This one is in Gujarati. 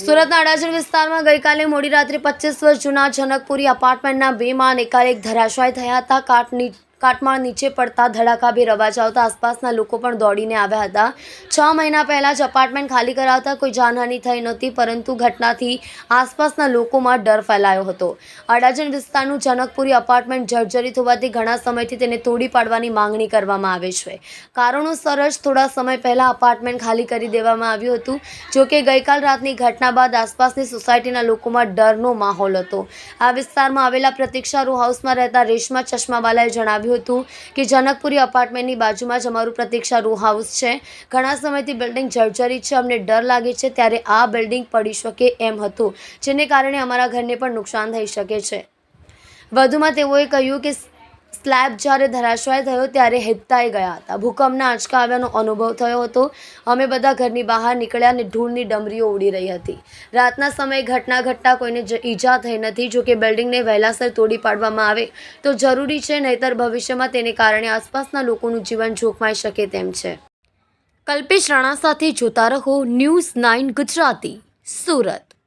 સુરતના અડાજણ વિસ્તારમાં ગઈકાલે મોડી રાત્રે પચીસ વર્ષ જૂના જનકપુરી અપાર્ટમેન્ટના બે માન એકાએક ધરાશાય થયા હતા. કાટની કાટમાળ નીચે પડતા ધડાકાભેર અવાજ આવતા આસપાસના લોકો પણ દોડીને આવ્યા હતા. છ મહિના પહેલાં જ અપાર્ટમેન્ટ ખાલી કરાવતા કોઈ જાનહાનિ થઈ નહોતી, પરંતુ ઘટનાથી આસપાસના લોકોમાં ડર ફેલાયો હતો. અડાજણ વિસ્તારનું જનકપુરી અપાર્ટમેન્ટ જર્જરિત હોવાથી ઘણા સમયથી તેને તોડી પાડવાની માંગણી કરવામાં આવે છે. કારણોસર જ થોડા સમય પહેલાં અપાર્ટમેન્ટ ખાલી કરી દેવામાં આવ્યું હતું જોકે ગઈકાલ રાતની ઘટના બાદ આસપાસની સોસાયટીના લોકોમાં ડરનો માહોલ હતો. આ વિસ્તારમાં આવેલા પ્રતીક્ષા રો હાઉસમાં રહેતા રેશમા ચશ્માવાલાએ જણાવ્યું હતું કે જનકપુરી અપાર્ટમેન્ટની બાજુમાં જ અમારું પ્રતીક્ષા રૂ હાઉસ છે. ઘણા સમયથી બિલ્ડિંગ જર્જરિત છે, અમને ડર લાગે છે ત્યારે આ બિલ્ડિંગ પડી શકે એમ હતું, જેને કારણે અમારા ઘરને પણ નુકસાન થઈ શકે છે. વધુમાં તેઓએ કહ્યું કે સ્લેબ જ્યારે ધરાશાય થયો ત્યારે હેબતાઈ ગયા હતા. ભૂકંપના આંચકા આવ્યાનો અનુભવ થયો હતો. અમે બધા ઘરની બહાર નીકળ્યા અને ધૂળની ડમરીઓ ઉડી રહી હતી. રાતના સમયે ઘટના ઘટતા કોઈને ઈજા થઈ નથી. જો કે બિલ્ડિંગને વહેલાસર તોડી પાડવામાં આવે, તો જરૂરી છે નહીતર ભવિષ્યમાં તેને કારણે આસપાસના લોકોનું જીવન જોખમાઈ શકે તેમ છે. કલ્પેશ રાણા સાથે જોતા રહો ન્યૂઝ નાઇન ગુજરાતી, સુરત.